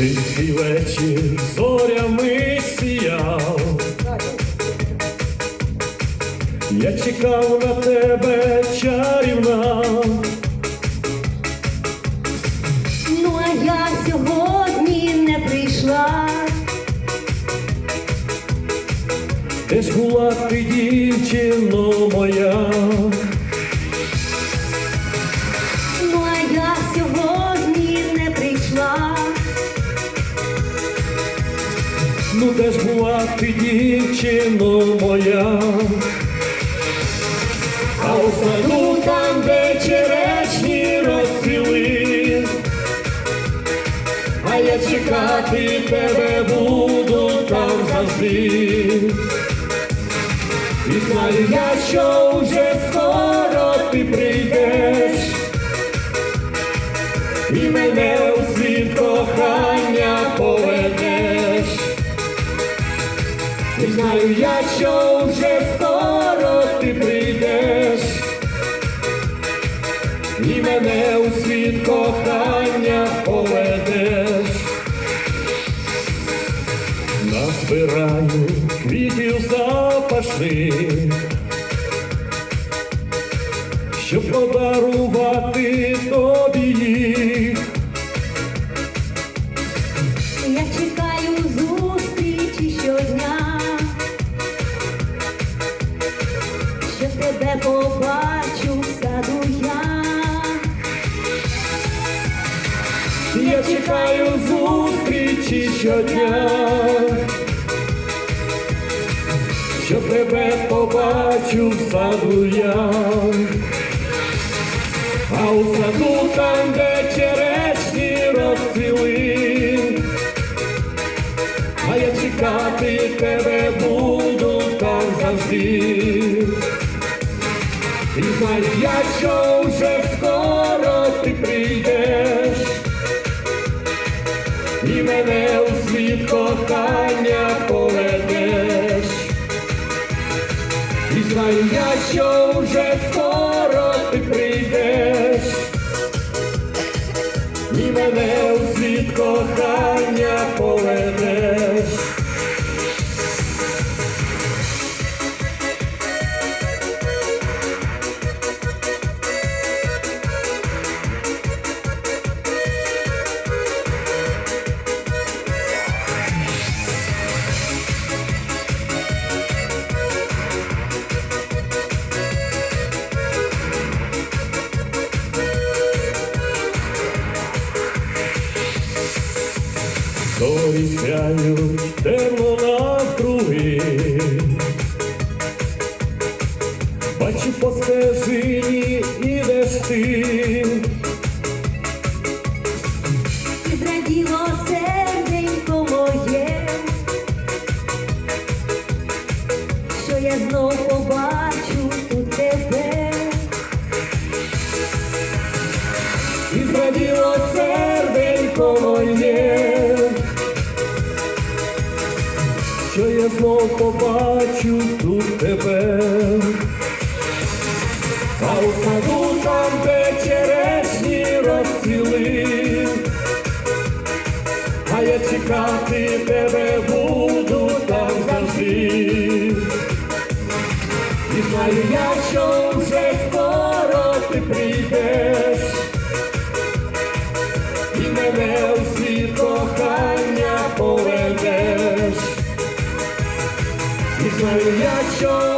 Тихий вечір зорями сіяв. Я чекав на тебе чарівна, Ну а я сьогодні не прийшла. де ж була ти, дівчино моя, ну де ж була ти, дівчино моя, а у саду там, де черешні розцвіли, а я чекати тебе буду там завжди. І знаю я, що вже скоро ти прийдеш, і мене у світ кохання знаю я, що вже скоро ти прийдеш, і мене у світ кохання поведеш. Назбираю квітів запашних, щоб подарувати тобі їх. Я чекаю Я чекаю зустрічі щодня, що тебе побачу в саду я, а у саду там, де черешні розцвіли, а я чекати тебе буду там завжди. І знаю я, що мене у світ кохання поведеш. І знаю я, що вже скоро ти прийдеш, і мене у світ кохання поведеш. Сяють темно навкруги, бачу по стежині ідеш ти, І зраділо серденько моє, що я знов побачу тут тебе. і зраділо серденько моє, знов побачу тут тебе, а у саду там де черешні розцвіли, а я чекати тебе буду там завжди. І знаю я, що вже скоро ти прийдеш, і мене всі кохання поведеш. Якщо